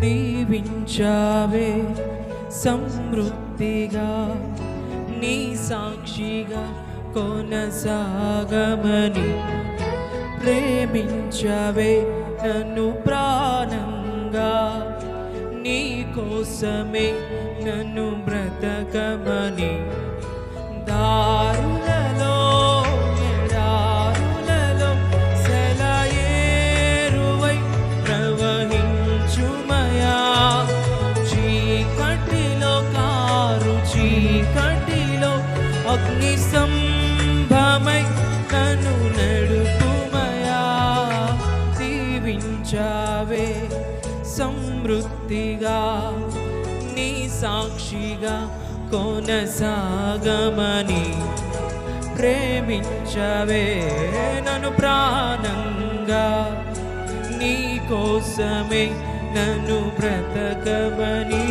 దీవించావే సమృద్ధిగా నీ సాక్షిగా కొనసాగమని ప్రేమించవే నన్ను ప్రాణంగా. నీ కోసమే నన్ను బ్రతకమని దారుణ చీకటిలో అగ్ని సంభమై నన్ను నడుపుమయా? దీవించావే సమృద్ధిగా నీ సాక్షిగా కొనసాగమని ప్రేమించవే నన్ను ప్రాణంగా. నీ కోసమే నన్ను బ్రతకమని